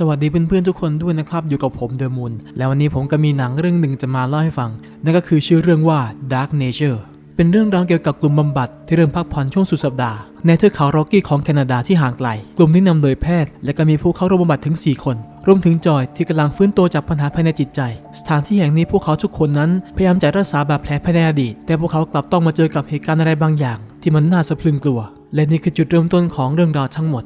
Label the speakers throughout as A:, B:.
A: สวัสดีเพื่อนๆทุกคนด้วยนะครับ อยู่กับผมเดอะมูนแล้ววันนี้ผมก็มีหนังเรื่องหนึ่งจะมาเล่าให้ฟัง นั่นก็คือชื่อเรื่องว่า Dark Nature เป็นเรื่องราวเกี่ยวกับกลุ่มบำบัดที่เริ่มพักผ่อนช่วงสุดสัปดาห์ ในเทือกเขาโรกี้ของแคนาดาที่ห่างไกล กลุ่มที่นำโดยแพทย์ และก็มีผู้เข้าร่วมบำบัดถึง 4 คน รวมถึงจอยที่กำลังฟื้นตัวจากปัญหาภายในจิตใจ สถานที่แห่งนี้พวกเขาทุกคนนั้น พยายามจะรักษาบาดแผลภายในอดีต แต่พวกเขากลับต้องมาเจอกับเหตุการณ์อะไรบางอย่าง ที่มันน่าสะพรึงกลัว และนี่คือจุดเริ่มต้นของเรื่องราวทั้งหมด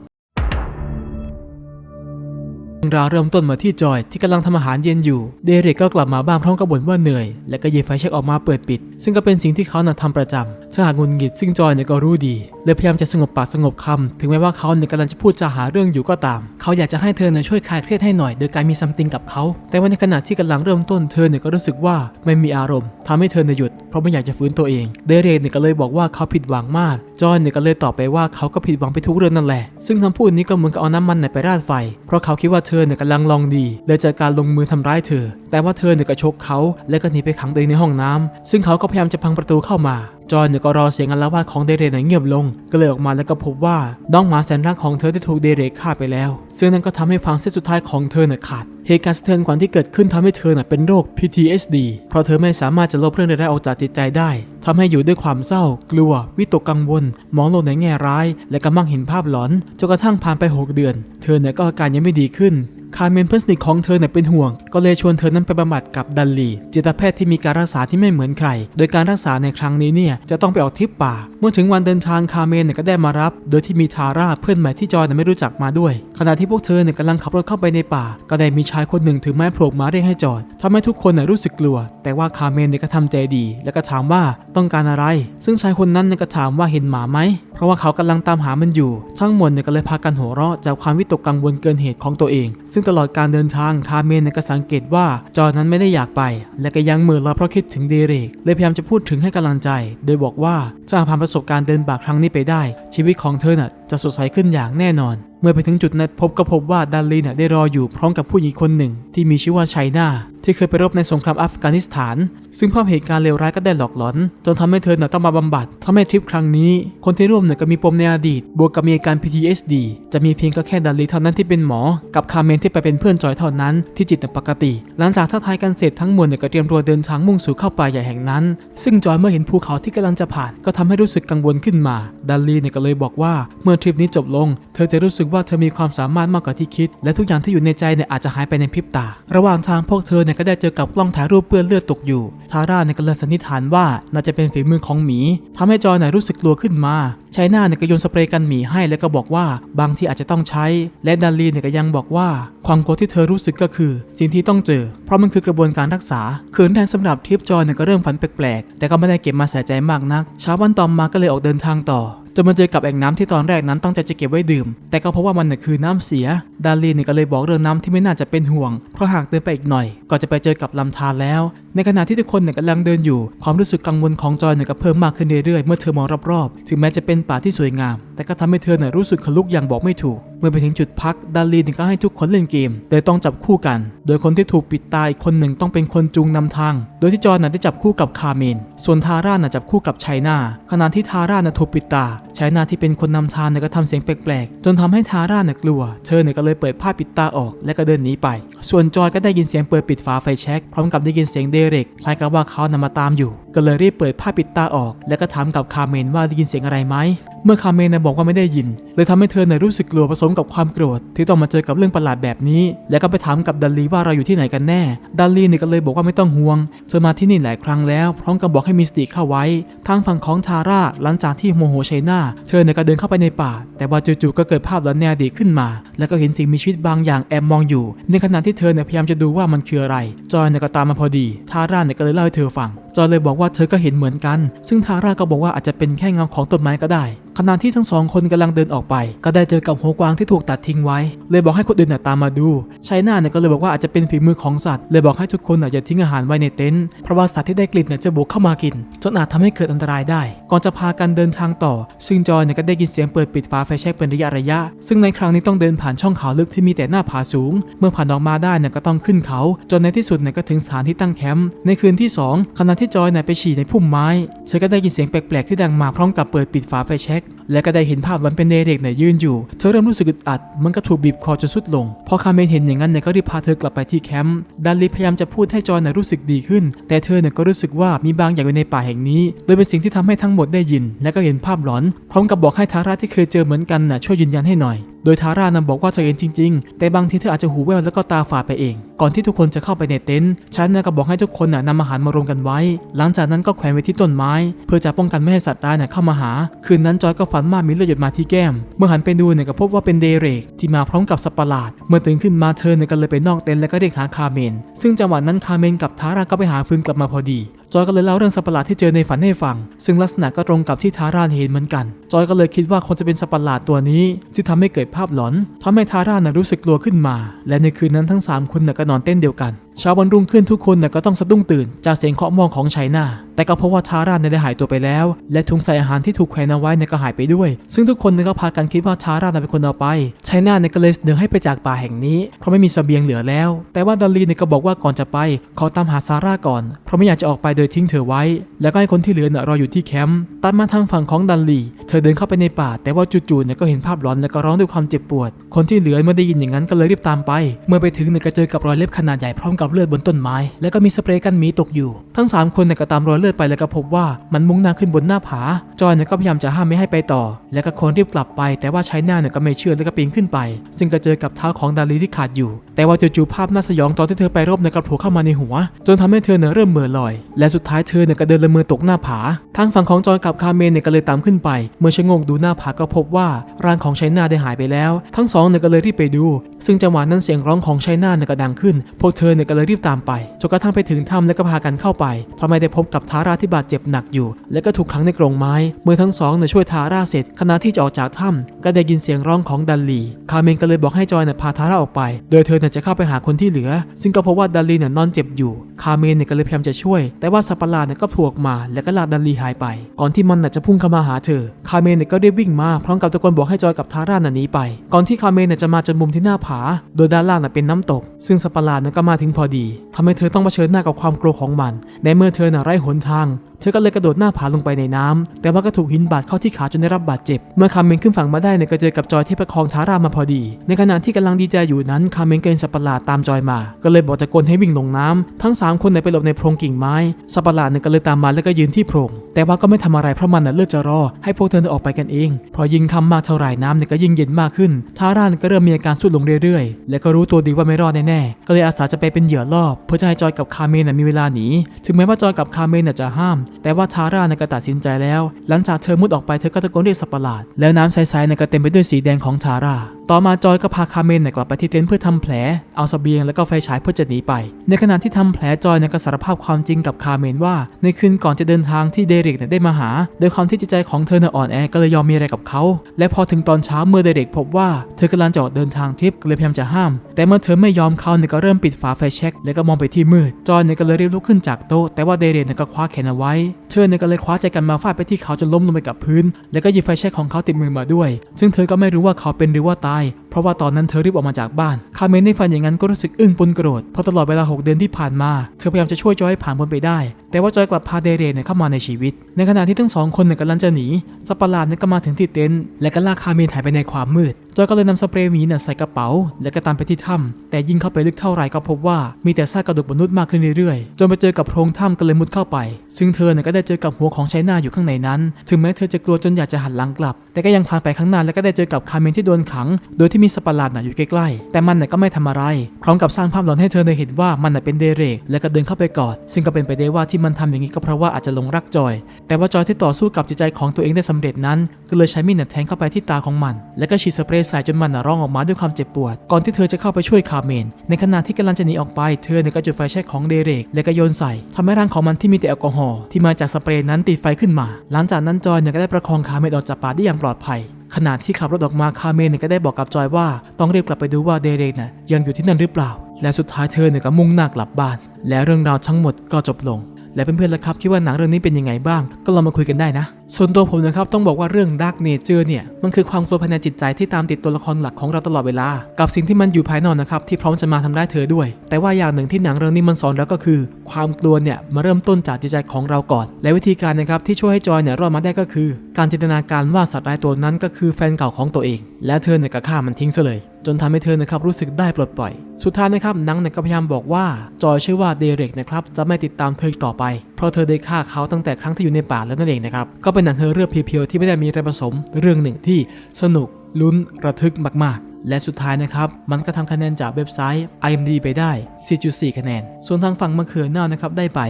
A: รื่องราวเริ่มต้นมาที่จอยที่กำลังทำอาหารเย็นอยู่ เดเรกก็กลับมาบ้านพร้อมกับบ่นว่าเหนื่อย และก็หยิบไฟแช็กออกมาเปิดปิด ซึ่งก็เป็นสิ่งที่เขาน่ะทำประจำถ้าหากงุนงิดซึ่งจอยเนี่ยก็รู้ดีเลยพยายามจะสงบปากสงบคำถึงแม้ว่าเขาเนี่ยกำลังจะพูดจาหาเรื่องอยู่ก็ตาม เขาอยากจะให้เธอเนี่ยช่วยคลายเครียดให้หน่อยโดยการมีซัมติงกับเขา แต่ว่าในขณะที่กำลังเริ่มต้นเธอเนี่ยก็รู้สึกว่าไม่มีอารมณ์ทำให้เธอเนี่ยหยุดเพราะไม่อยากจะฟื้นตัวเอง เดเรกเนี่ยก็เลยบอกว่าเขาผิดหวังมาก จอยเนี่ยก็เลยตอบไปว่าเขาก็ผิดหวังไปทุกเรื่องนั่นแหละ ซึ่งคำพูดนี้ก็เหมือนกับเอาน้ำมันเนี่ยไปราดไฟ เพราะเขาคิดว่าเธธอเนี่ยกำลังลองดีเลยจัดการลงมือทำร้ายเธอ แต่ว่าเธอเนี่ยก็ชกเขาและก็หนีไปขังตัวเองในห้องน้ำซึ่งเขาก็พยายามจะพังประตูเข้ามาจอยเนี่ยก็รอเสียงอันลวาดของเดเรกเนี่ยเงียบลง ก็เลยออกมาแล้วก็พบว่าน้องหมาแสนรักของเธอได้ถูกเดเรกฆ่าไปแล้ว ซึ่งนั่นก็ทำให้ฟังเส้นสุดท้ายของเธอเนี่ยขาด เหตุการณ์สะเทือนขวัญที่เกิดขึ้นทำให้เธอน่ะเป็นโรค PTSD เพราะเธอไม่สามารถจะลบเรื่องใดๆออกจากจิตใจได้ทำให้อยู่ด้วยความเศร้า กลัว วิตกกังวล มองโลกในแง่ร้าย และก็มักเห็นภาพหลอนจนกระทั่งผ่านไป 6 เดือน เธอเนี่ยก็อาการยังไม่ดีขึ้น คาร์เมนเพื่อนสนิทของเธอเนี่ยเป็นห่วง ก็เลยชวนเธอนั้นไปบำบัดกับดันลีจิตแพทย์ที่มีการรักษาที่ไม่เหมือนใคร โดยการรักษาในครั้งนี้เนี่ยจะต้องไปออกทริปป่า เมื่อถึงวันเดินทางคาร์เมนเนี่ยก็ได้มารับ โดยที่มีทาร่าเพื่อนใหม่ที่จอยเนี่ยไม่รู้จักมาด้วย ขณะที่พวกเธอเนี่ยกำลังขับรถเข้าไปในป่า ก็ได้มีชายคนหนึ่งถือไม้โผล่มาเรียกให้จอดทำให้ทุกคนเนี่ยรู้สึกกลัว แต่ว่าคาร์เมนเนี่ยก็ทำใจดี แล้วก็ถามว่าต้องการอะไร ซึ่งชายคนนั้นเนี่ยก็ถามว่าเห็นหมาไหมเพราะว่าเขากำลังตามหามันอยู่ ทั้งหมดเนี่ยก็เลยพากันหัวเราะจากความวิตกกังวลเกินเหตุของตัวเอง ซึ่งตลอดการเดินทางคาร์เมนก็สังเกตว่าจอนั้นไม่ได้อยากไป และก็ยังมือเราเพราะคิดถึงเดเรกเลยพยายามจะพูดถึงให้กำลังใจ โดยบอกว่าจะผ่านประสบการณ์เดินป่าครั้งนี้ไปได้ ชีวิตของเธอน่ะ จะสดใสขึ้นอย่างแน่นอน เมื่อไปถึงจุดนัดพบก็พบว่าดันลีน่ะได้รออยู่พร้อมกับผู้หญิงคนหนึ่ง ที่มีชื่อว่าไชน่าที่เคยไปรบในสงครามอัฟกานิสถาน ซึ่งภาพเหตุการณ์เลวร้ายก็ได้หลอกหลอน จนทำให้เธอน่ะต้องมาบำบัดทำให้ทริปครั้งนี้ คนที่ร่วมเนี่ยก็มีปมในอดีต บวกกับมีอาการ PTSD จะมีเพียงก็แค่ดันลีเท่านั้นที่เป็นหมอ กับคาเมนที่ไปเป็นเพื่อนจอยเท่านั้นที่จิตปกติ หลังจากทักทายกันเสร็จทั้งมวลเนี่ยก็เตรียมตัวเดินทางมุ่งสู่เข้าป่าใหญ่แห่งนั้น ซึ่งจอยเมื่อเห็นภูเขาที่กำลังจะผ่าน ก็ทำให้รู้สึกกังวลขึ้นมาดันลีเนี่ยก็เลยบอกว่าเมื่อทริปนี้จบลง เธอจะรู้สึกว่าเธอมีความสามารถมากกว่าที่คิด และทุกอย่างที่อยู่ในใจเนี่ยอาจจะหายไปในพริบตา ระหว่างทางพวกเธอเนี่ยก็ได้เจอกับกล้องถ่ายรูปเปื้อนเลือดตกอยู่ ทาร่าเนี่ยก็เลยสันนิษฐานว่าน่าจะเป็นฝีมือของหมีทำให้จอยเนี่ยรู้สึกกลัวขึ้นมาชายหน้าเนี่ยก็โยนสเปรย์กันหมีให้แล้วก็บอกว่าบางที่อาจจะต้องใช้ และดันลีเนี่ยก็ยังบอกว่า ความกลัวที่เธอรู้สึกก็คือ สิ่งที่ต้องเจอ เพราะมันคือกระบวนการรักษา คืนแทนสำหรับทริปจอยเนี่ยก็เริ่มฝันแปลกๆ แต่ก็ไม่ได้เก็บมาใส่ใจมากนักเช้าวันต่อมาก็เลยออกเดินทางต่อ จนมาเจอกับแอ่งน้ำที่ตอนแรกนั้นตั้งใจจะเก็บไว้ดื่ม แต่ก็เพราะว่ามันน่ะคือน้ำเสีย ดาลีเนี่ยก็เลยบอกเรื่องน้ำที่ไม่น่าจะเป็นห่วง เพราะหากเดินไปอีกหน่อย ก็จะไปเจอกับลำธารแล้ว ในขณะที่ทุกคนเนี่ยกำลังเดินอยู่ ความรู้สึกกังวลของจอยเนี่ยก็เพิ่มมากขึ้นเรื่อยๆ เมื่อเธอมองรอบๆ ถึงแม้จะเป็นป่าที่สวยงาม แต่ก็ทำให้เธอเนี่ยรู้สึกขนลุกอย่างบอกไม่ถูก เมื่อไปถึงจุดพัก ดาลีนก็ให้ทุกคนเล่นเกม โดยต้องจับคู่กัน โดยคนที่ถูกปิดตาอีกคนหนึ่งต้องเป็นคนจูงนำทาง โดยที่จอยน่ะได้จับคู่กับคาเมน ส่วนทาร่าน่ะจับคู่กับไชน่าขณะที่ทาร่าน่ะถูกปิดตาไชน่าที่เป็นคนนำทางเนี่ยก็ทำเสียงแปลกๆ จนทำให้ทาร่าเนี่ยกลัว เธอเนี่ยก็เลยเปิดผ้าปิดตาออก และก็เดินหนีไป ส่วนจอยก็ได้ยินเสียงเปิดปิดฝาไฟแช็กพร้อมกับได้ยินเสียงเดเรกคล้ายกับว่าเขานำมาตามอยู่ ก็เลยรีบเปิดผ้าปิดตาออก แล้วก็ถามกับคาเมนว่าได้ยินเสียงอะไรไหมเมื่อคาเมนนะบอกว่าไม่ได้ยิน เลยทำให้เธอเนี่ยรู้สึกกลัวผสมกับความโกรธที่ต้องมาเจอกับเรื่องประหลาดแบบนี้ แล้วก็ไปถามกับดัลลีว่าเราอยู่ที่ไหนกันแน่ ดัลลีเนี่ยก็เลยบอกว่าไม่ต้องห่วง เธอมาที่นี่หลายครั้งแล้ว พร้อมกับบอกให้มีสติเข้าไว้ ทางฝั่งของทาร่าหลังจากที่โมโหชัยนา เธอเนี่ยก็เดินเข้าไปในป่า แต่ว่าจู่ๆก็เกิดภาพหลอนแนอดีขึ้นมา แล้วก็เห็นสิ่งมีชีวิตบางอย่างแอบมองอยู่ ในขณะที่เธอเนี่ยพยายามจะดูว่ามันคืออะไร จอยเนี่ยก็ตามมาพอดี ทาร่าเนี่ยก็เลยเล่าให้เธอฟังจอยเลยบอกว่าเธอก็เห็นเหมือนกัน ซึ่งทาร่าก็บอกว่าอาจจะเป็นแค่เงาของต้นไม้ก็ได้ ขณะที่ทั้งสองคนกำลังเดินออกไป ก็ได้เจอกับหัวกวางที่ถูกตัดทิ้งไว้ เลยบอกให้คนอื่นน่ะตามมาดูชายหน้าเนี่ยก็เลยบอกว่าอาจจะเป็นฝีมือของสัตว์ เลยบอกให้ทุกคนน่ะอย่าทิ้งอาหารไว้ในเต็นท์ เพราะว่าสัตว์ที่ได้กลิ่นน่ะจะบุกเข้ามากิน จนอาจทำให้เกิดอันตรายได้ ก่อนจะพากันเดินทางต่อ ซึ่งจอยเนี่ยก็ได้ยินเสียงเปิดปิดฝาไฟแช็กเป็นระยะระยะ ซึ่งในครั้งนี้ต้องเดินผ่านช่องเขาลึกที่มีแต่หน้าผาสูง เมื่อผ่านออกมาได้เนี่ยก็ต้องขึ้นเขา จนในที่สุดเนี่ยก็ถึงสถานที่ตั้งแคมป์ ในคืนที่สองขณะที่ที่จอยน่ะไปฉี่ในพุ่มไม้ เธอก็ได้ยินเสียงแปลกๆที่ดังมาพร้อมกับเปิดปิดฝาไฟแช็กและก็ได้เห็นภาพวันเป็นเดเรกเนี่ยยืนอยู่ เธอเริ่มรู้สึกอึดอัดเหมันก็ถูกบีบคอจนสุดลง พอคาเมนเห็นอย่างนั้นเนี่ยก็รีบพาเธอกลับไปที่แคมป์ ดันลีพยายามจะพูดให้จอยน่ะรู้สึกดีขึ้น แต่เธอเนี่ยก็รู้สึกว่ามีบางอย่างอยู่ในป่าแห่งนี้ โดยเป็นสิ่งที่ทำให้ทั้งหมดได้ยิน และก็เห็นภาพหลอน พร้อมกับบอกให้ทาร่าที่เคยเจอเหมือนกันน่ะช่วยยืนยันให้หน่อย โดยทาร่านั้นบอกว่าเธอเห็นจริง ๆ แต่บางทีเธออาจจะหูแว่วแล้วก็ตาฝาดไปเอง ก่อนที่ทุกคนจะเข้าไปในเต็นท์ฉันน่ะก็บอกให้ทุกคนน่ะนำอาหารมารวมกันไว้ หลังจากนั้นก็แขวนไว้ที่ต้นไม้ เพื่อจะป้องกันไม่ให้สัตว์ร้ายนะเข้ามาหา คืนนั้นจอยก็ฝันว่ามีเลือดหยดมาที่แก้ม เมื่อหันไปดูเนี่ยก็พบว่าเป็นเดเรก ที่มาพร้อมกับสัตว์ประหลาด เมื่อตื่นขึ้นมาเธอเนี่ยก็เลยไปนอกเต็นท์แล้วก็เรียกหาคาเมน ซึ่งจังหวะนั้นคาเมนกับทาร่าก็ไปหาฟืนกลับมาพอดี จอยก็เลยเล่าเรื่องสัตว์ประหลาดที่เจอในฝันให้ฟัง ซึ่งลักษณะก็ตรงกับที่ทาร่าเห็นเหมือนกัน จอยก็เลยคิดว่าคงจะเป็นสัตว์ประหลาดตัวนี้ที่ทำให้เกิดภาพหลอนทำให้ทาร่านะรู้สึกกลัวขึ้นมา และในคืนนั้นทั้งสามคนนะก็นอนเต้นเดียวกันเช้าวันรุ่งขึ้นทุกคนนะก็ต้องสะดุ้งตื่น จากเสียงเคาะมองของชัยนาแต่ก็เพราะว่าทาร่าเนี่ยได้หายตัวไปแล้ว และถุงใส่อาหารที่ถูกแขวนเอาไว้เนี่ยก็หายไปด้วย ซึ่งทุกคนเนี่ยก็พากันคิดว่าทาร่านะเป็นคนเอาไปชัยนาเนี่ยก็เลยเสนอให้ไปจากป่าแห่งนี้ เพราะไม่มีเสบียงเหลือแล้ว แต่ว่าดอลลีเนี่ยก็บอกว่าก่อนจะไปเขาตามหาซาร่าก่อน เพราะไม่อยากจะออกไปโดยทิ้งเธอไว้ แล้วก็ให้คนที่เหลือเนี่ยรออยู่ที่แคมป์ตัดมาทางฝั่งของดันลีเธอเดินเข้าไปในป่า แต่ว่าจู่ๆเนี่ยก็เห็นภาพหลอนแล้วก็ร้องด้วยความเจ็บปวด คนที่เหลือเมื่อได้ยินอย่างนั้นก็เลยรีบตามไป เมื่อไปถึงเนี่ยก็เจอกับรอยเล็บขนาดใหญ่พร้อมกับเลือดบนต้นไม้ แล้วก็มีสเปรย์กันหมีตกอยู่ ทั้งสามคนเนี่ยก็ตามรอยเลือดไปแล้วก็พบว่ามันมุ่งหน้าขึ้นบนหน้าผา จอยเนี่ยก็พยายามจะห้ามไม่ให้ไปต่อ แล้วก็คนรีบกลับไป แต่ว่าใช้หน้าเนี่ยก็ไม่เชื่อแล้วก็ปีนขึ้นไป ซึ่งก็เจอกับเท้าของดาลีที่ขาดอยู่ แต่ว่าจู่ๆภาพน่าสยองตอนที่เธอไปรบในยกระโผล่เข้ามาในหัว จนทำให้เธอเนี่ยเริ่มเหม่อลอย และสุดท้ายเธอเนี่ยก็เดินละเมอตกหน้าผา ทางฝั่งของจอยกับคาเมนเนี่ยก็เลยตามขึ้นไป เมื่อชะโงดูหน้าผาก็พบว่าร่างของชัยนาได้หายไปแล้ว ทั้งสองเนี่ยก็เลยรีบไปดู ซึ่งจังหวะนั้นเสียงร้องของชัยนาเนี่ยก็ดังขึ้น พวกเธอเนี่ยก็เลยรีบตามไปจนกระทั่งไปถึงถ้ำแล้วก็พากันเข้าไปทำไมได้พบกับทาราที่บาดเจ็บหนักอยู่ และก็ถูกขังในกรงไม้ เมื่อทั้งสองเนี่ยช่วยทาราเสร็จขณะที่จะออกจากถ้ำก็ได้ยินเสียงร้องของดัลลีคาเมนก็เลยบอกให้จอยเนี่ยพาทาราออกไป โดยเธอเนี่ยจะเข้าไปหาคนที่เหลือ ซึ่งก็พบว่าดัลลีเนี่ยนอนเจ็บอยู่คาเมนเนี่ยก็เลยพยายามจะช่วย แต่ว่าสัตว์ประลาเนี่ยก็โผล่ออกมา แล้วก็ลากดัลลีหายไป ก่อนที่มันน่ะจะพุ่งเข้ามาหาเธอคาเมนเนี่ยก็ได้วิ่งมาพร้อมกับตะโกนบอกให้จอยกับทาราน่ะหนีไป ก่อนที่คาเมนเนี่ยจะมาจนมุมที่หน้าผา โดยด้านล่างน่ะเป็นน้ำตก ซึ่งสัตว์ประหลาดนั้นก็มาถึงพอดีทำให้เธอต้องเผชิญหน้ากับความกลัวของมันในเมื่อเธอน่ะไร้หนทาง เธอก็เลยกระโดดหน้าผาลงไปในน้ำแต่ว่าก็ถูกหินบาดเข้าที่ขาจนได้รับบาดเจ็บ เมื่อคาเมนขึ้นฝั่งมาได้เนี่ยก็เจอกับจอยที่ประคองทารามาพอดี ในขณะที่กำลังดีใจอยู่นั้นคาเมนเกณฑ์สัตว์ประหลาดตามจอยมา ก็เลยบอกตะโกนให้วิ่งลงน้ำทั้งสามคนเนี่ยไปหลบในโพรงกิ่งไม้สัตว์ประหลาดเนี่ยก็เลยตามมาแล้วก็ยืนที่โพรงแต่ว่าก็ไม่ทำอะไรเพราะมันน่ะเลือกจะรอ ให้พวกเธอออกไปกันเอง พอยิงคำมากเท่าไหร่น้ำเนี่ยก็ยิ่งเย็นมากขึ้น ทาร่านก็เริ่มมีอาการสุดลงเรื่อยๆ และก็รู้ตัวดีว่าไม่รอดแน่ๆ ก็เลยอาสาจะไปเป็นเหยื่อล่อเพื่อจะให้จอยกับคาเมนน่ะมีเวลาหนี ถึงแม้ว่าจอยกับคาเมนน่ะจะห้ามแต่ว่าทาร่าเนี่ยก็ตัดสินใจแล้ว หลังจากเธอมุดออกไปเธอก็ตะโกนเรียกสัตว์ประหลาด แล้วน้ำใสๆเนี่ยก็เต็มไปด้วยสีแดงของทาร่า ต่อมาจอยก็พาคาเมนเนี่ยกลับไปที่เต็นท์เพื่อทำแผล เอาเสบียงแล้วก็ไฟฉายเพื่อจะหนีไป ในขณะที่ทำแผลจอยเนี่ยก็สารภาพความจริงกับคาเมนว่า ในคืนก่อนจะเดินทางที่เดริกเนี่ยได้มาหา โดยความที่จิตใจของเธอเนี่ยอ่อนแอก็เลยยอมมีอะไรกับเขา และพอถึงตอนเช้าเมื่อเดริกพบว่าเธอกำลังจะออกเดินทางทริปก็เลยพยายามจะห้าม แต่เมื่อเธอไม่ยอมเขาเนี่ยก็เริ่มปิดฝาไฟแช็กแล้วก็มองไปที่มืดจอยเนี่ยก็เลยรีบลุกขึ้นจากโต๊ะแต่ว่าเดริกเนี่ยก็คว้าแขนเอาไว้เธอเนี่ยก็เลยคว้าใจกันมาฟาดไปที่เขาจนล้มลงไปกับพื้น แล้วก็หยิบไฟแช็กของเขาติดมือมาด้วย ซึ่งเธอก็ไม่รู้ว่าเขาเป็นหรือว่าตาย เพราะว่าตอนนั้นเธอรีบออกมาจากบ้าน คาเมนได้ฟันอย่างนั้นก็รู้สึกอึ้งปนโกรธ เพราะตลอดเวลา 6 เดือนที่ผ่านมา เธอพยายามจะช่วยจอยให้ผ่านพ้นไปได้ แต่ว่าจอยกลับพาเดเรเนี่ยเข้ามาในชีวิต ในขณะที่ทั้งสองคนเนี่ยกำลังจะหนีสัตว์ลาเนี่ยก็มาถึงที่เต็นท์และก็ลากคาเมนหายไปในความมืดจอยก็เลยนำสเปรย์หมีเนี่ยใส่กระเป๋า แล้วก็ตามไปที่ถ้ำแต่ยิ่งเข้าไปลึกเท่าไหร่ก็พบว่ามีแต่ซากกระดูกมนุษย์มากขึ้นเรื่อยๆ จนไปเจอกับโพรงถ้ำก็เลยมุดเข้าไป ซึ่งเธอเนี่ยก็ได้เจอกับหัวของชัยนาอยู่ข้างในนั้น ถึงแม้เธอจะกลัวจนอยากจะหันหลังกลับ แต่ก็ยังพานไปข้างหน้าแล้วก็ได้เจอกับคาเมนที่โดนขัง โดยที่มีสัตว์ลาดน่ะอยู่ใกล้ๆ แต่มันน่ะก็ไม่ทำอะไร พร้อมกับสร้างภาพหลอนให้เธอได้เห็นว่ามันน่ะเป็นเดเรก แล้วก็เดินเข้าไปกอด ซึ่งก็เป็นไปได้ว่าที่มันทำอย่างนี้ก็เพราะว่าอาจจะหลงรักจอย แต่ว่าจอยที่ต่อสู้กับจิตใจของตัวเองได้สำเร็จนั้น ก็เลยใช้มีดแทงเข้าไปที่ตาของมัน แล้วก็ฉีดสเปรยใส่จนมันร้องออกมาด้วยความเจ็บปวด ก่อนที่เธอจะเข้าไปช่วยคาเมน ในขณะที่กำลังจะหนีออกไป เธอเนี่ยก็จุดไฟแช็กของเดเรก แล้วก็โยนใส่ทำให้ร่างของมันที่มีแต่แอลกอฮอล์ที่มาจากสเปรย์นั้นติดไฟขึ้นมา หลังจากนั้นจอยเนี่ยก็ได้ประคองคาเมนออกจากป่าได้อย่างปลอดภัยขณะที่ขับรถออกมาคาเมนเนี่ยก็ได้บอกกับจอยว่าต้องรีบกลับไปดูว่าเดเรกน่ะยังอยู่ที่นั่นหรือเปล่า และสุดท้ายเธอเนี่ยก็มุ่งหน้ากลับบ้าน และเรื่องราวทั้งหมดก็จบลง และเพื่อนๆล่ะครับคิดว่าหนังเรื่องนี้เป็นยังไงบ้าง ก็ลองมาคุยกันได้นะ ส่วนตัวผมนะครับต้องบอกว่าเรื่อง Dark Nature เนี่ยมันคือความกลัวภายในจิตใจที่ตามติดตัวละครหลักของเราตลอดเวลา กับสิ่งที่มันอยู่ภายนอกนะครับที่พร้อมจะมาทำร้ายเธอด้วย แต่ว่าอย่างหนึ่งที่หนังเรื่องนี้มันสอนแล้วก็คือ ความกลัวเนี่ยมาเริ่มต้นจากจิตใจของเราก่อน และวิธีการนะครับที่ช่วยให้จอยเนี่ยรอดมาได้ก็คือ การจินตนาการว่าสัตว์ร้ายตัวนั้นก็คือแฟนเก่าของตัวเอง แล้วเธอเนี่ยก็ฆ่ามันทิ้งซะเลย จนทำให้เธอนะครับรู้สึกได้ปลดปล่อย สุดท้ายนะครับนังเนี่ยก็พยายามบอกว่าจอยเชื่อว่าเดเร็กนะครับจะไม่ติดตามเธออีกต่อไป เพราะเธอได้ฆ่าเขาตั้งแต่ครั้งที่อยู่ในป่าแล้วนั่นเองนะครับก็เป็นหนังเธอเรื่องเพียวๆที่ไม่ได้มีอะไรผสมเรื่องหนึ่งที่สนุกลุ้นระทึกมากๆ และสุดท้ายนะครับ มันก็ทำคะแนนจากเว็บไซต์ IMD ไปได้ 4.4 คะแนน ส่วนทางฝั่งมะเขือเน่านะครับได้ไป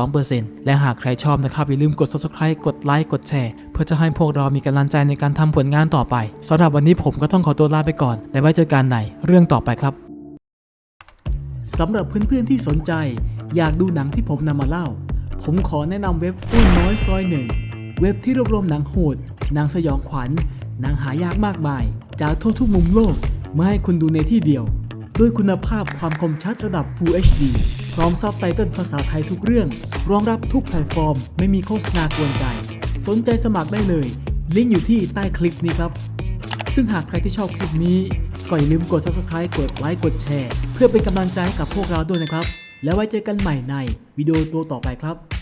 A: 72%และหากใครชอบนะครับ อย่าลืมกด subscribe กดไลค์กดแชร์ เพื่อจะให้พวกเรามีกำลังใจในการทำผลงานต่อไปสำหรับวันนี้ผมก็ต้องขอตัวลาไปก่อน และไว้เจอกันในเรื่องต่อไปครับสำหรับเพื่อนๆที่สนใจ อยากดูหนังที่ผมนำมาเล่า ผมขอแนะนำเว็บอุ้ยน้อยซอยหนึ่งเว็บที่รวบรวมหนังโหดหนังสยองขวัญหนังหายากมากมาย จากทั่วทุกมุมโลกมาให้คุณดูในที่เดียว ด้วยคุณภาพความคมชัดระดับ Full HD พร้อมซับไตเติลภาษาไทยทุกเรื่อง รองรับทุกแพลตฟอร์ม ไม่มีโฆษณากวนใจ สนใจสมัครได้เลย ลิงก์อยู่ที่ใต้คลิปนี้ครับ ซึ่งหากใครที่ชอบคลิปนี้ ก็อย่าลืมกด subscribe กดไลค์กดแชร์ เพื่อเป็นกำลังใจให้กับพวกเราด้วยนะครับ แล้วไว้เจอกันใหม่ในวิดีโอตัวต่อไปครับ